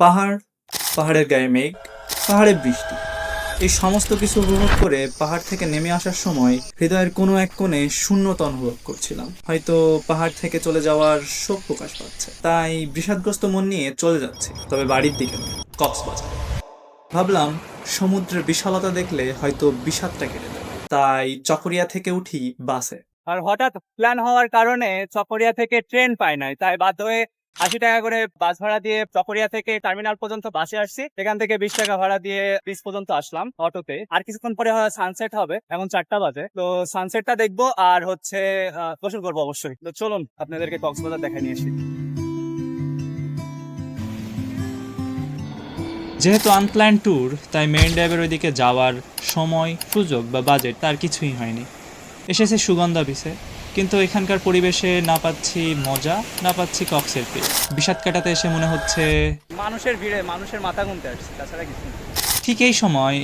পাহাড়, পাহাড়ের গায়ে মেঘ পাহাড়ে বৃষ্টি। এই সমস্ত কিছু উপভোগ করে পাহাড় থেকে নেমে আসার সময় হৃদয়ের কোনো এক কোণে শূন্যতা অনুভব করছিলাম। হয়তো পাহাড় থেকে চলে যাওয়ার শোক প্রকাশ পাচ্ছে। তাই বিষাদগ্রস্ত মন নিয়ে চলে যাচ্ছে, তবে বাড়ির দিকে কক্সবাজার। ভাবলাম, সমুদ্রের বিশালতা দেখলে হয়তো বিষাদটা কেটে যাবে। তাই চকরিয়া থেকে উঠি বাসে। আর হঠাৎ প্ল্যান হওয়ার কারণে চকরিয়া থেকে ট্রেন পাই নাই, তাই বাধ্য হয়ে আশি টাকা করে বাস ভাড়া দিয়ে চকরিয়া থেকে টার্মিনাল পর্যন্ত বাসে আসছি। এখান থেকে বিশ টাকা ভাড়া দিয়ে বিচ পর্যন্ত আসলাম অটোতে। আর কিছুক্ষণ পরে সানসেট হবে, এখন চারটা বাজে। তো সানসেটটা দেখব আর হচ্ছে গোসল করব অবশ্যই। তো চলুন, আপনাদেরকে কক্সবাজার দেখা নিয়ে আসি। যেহেতু আনপ্ল্যান ট্যুর তাই মেইন ড্রাইভের ওইদিকে যাওয়ার সময়, সুযোগ বা বাজেট তার কিছুই হয়নি। এসেছে সুগন্ধা বিচে কিন্তু এখানকার পরিবেশে না পাচ্ছি মজা না পাচ্ছি কক্সের ফিল বিষাদ কাটাতে এসে মনে হচ্ছে মানুষের ভিড়ে মানুষের মাথা গুনতে আসছি তাছাড়া কিছু ঠিক এই সময়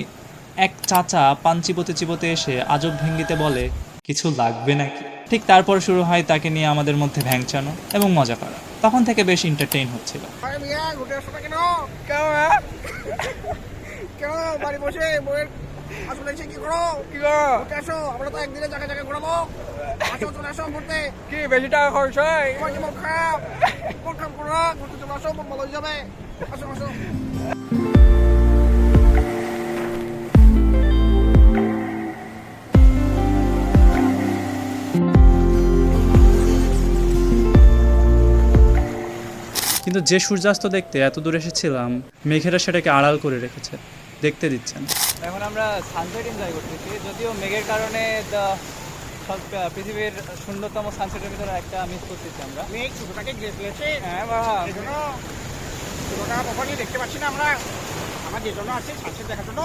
এক চাচা পান চিবোতে চিবোতে এসে আজব ভেঙ্গিতে বলে কিছু লাগবে নাকি? ঠিক তারপর শুরু হয় তাকে নিয়ে আমাদের মধ্যে ভ্যাংচানো এবং মজা করা। তখন থেকে বেশ এন্টারটেইন হচ্ছিল। না কেন? বাড়ি বসে আসলে এসে কি করো? কি করো? ঘুরতে আসো আমরা তো একদিনে জায়গায় জায়গায় ঘোরাবো। আসো চলে আসো ঘুরতে। কি বেশি টাকা খরচ হয়? তোমার কি মন খারাপ? মন খারাপ করো ঘুরতে চলে আসো মন ভালো হয়ে যাবে। আসো আসো। কিন্তু যে সূর্যাস্ত দেখতে এত দূর এসেছিলাম মেঘেরা সেটাকে আড়াল করে রেখেছে। দেখতে দিচ্ছেন। এখন আমরা সানসেট এনজয় করতেছি। যদিও মেঘের কারণে সব পৃথিবীর শূন্যতম সানসেটের ভিতরে একটা মিস করতেছি আমরা। মেঘ ছোটটাকে ঘিরে ফেলেছে। হ্যাঁ বাবা ছোটটা কখনই দেখতে পাচ্ছি না আমরা। আমরা যে জন্য আছি সানসেট দেখার জন্য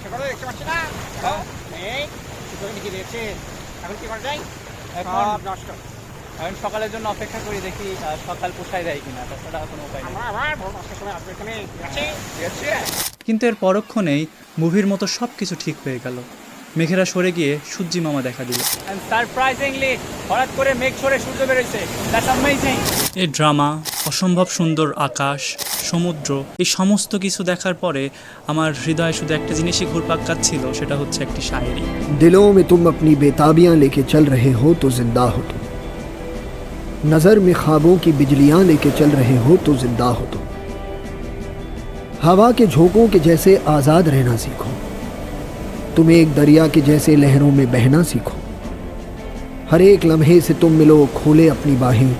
সেগুলো দেখতে পাচ্ছি না। হ্যাঁ। মেঘ ছোটকে লিখে দিয়েছে এখন কি করা যায়? এখন নষ্ট। এখন সকালের জন্য অপেক্ষা করি দেখি সকাল পোষায় দেয় কিনা। তাছাড়া কোনো উপায় নেই। আমরা আবার সময় আসব এখানে আছে ঠিক আছে কিন্তু এর পরক্ষণেই মুভির মতো সব কিছু ঠিক হয়ে গেল। মেঘেরা সরে গিয়ে সূর্যি মামা দেখা দিল। সারপ্রাইজিংলি হঠাৎ করে মেঘ সরে সূর্য এই ড্রামা অসম্ভব সুন্দর আকাশ সমুদ্র এই সমস্ত কিছু দেখার পরে আমার হৃদয়ে শুধু একটা জিনিসই ঘুরপাক খাচ্ছিল সেটা হচ্ছে একটি শায়েরি। দিলো মে তুম আপনি বেতাবিয়া লেকে চল রহে হো তো জিন্দা হো নজর মে খাব কি বিজলিয়া লেকে চল রহে হো তো জিন্দা হো हवा के झोंकों के जैसे आज़ाद रहना सीखो। तुम एक दरिया के जैसे लहरों में बहना सीखो। हर एक लम्हे से तुम मिलो खोले अपनी बाहें।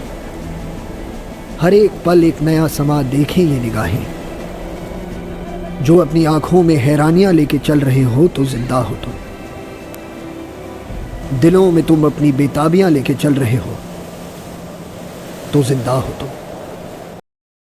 हर एक पल एक नया समा देखे ये निगाहें। जो अपनी आँखों में हैरानियाँ लेके चल रहे हो तो ज़िंदा हो तुम। दिलों में तुम अपनी बेताबियाँ लेके चल रहे हो तो ज़िंदा हो तुम।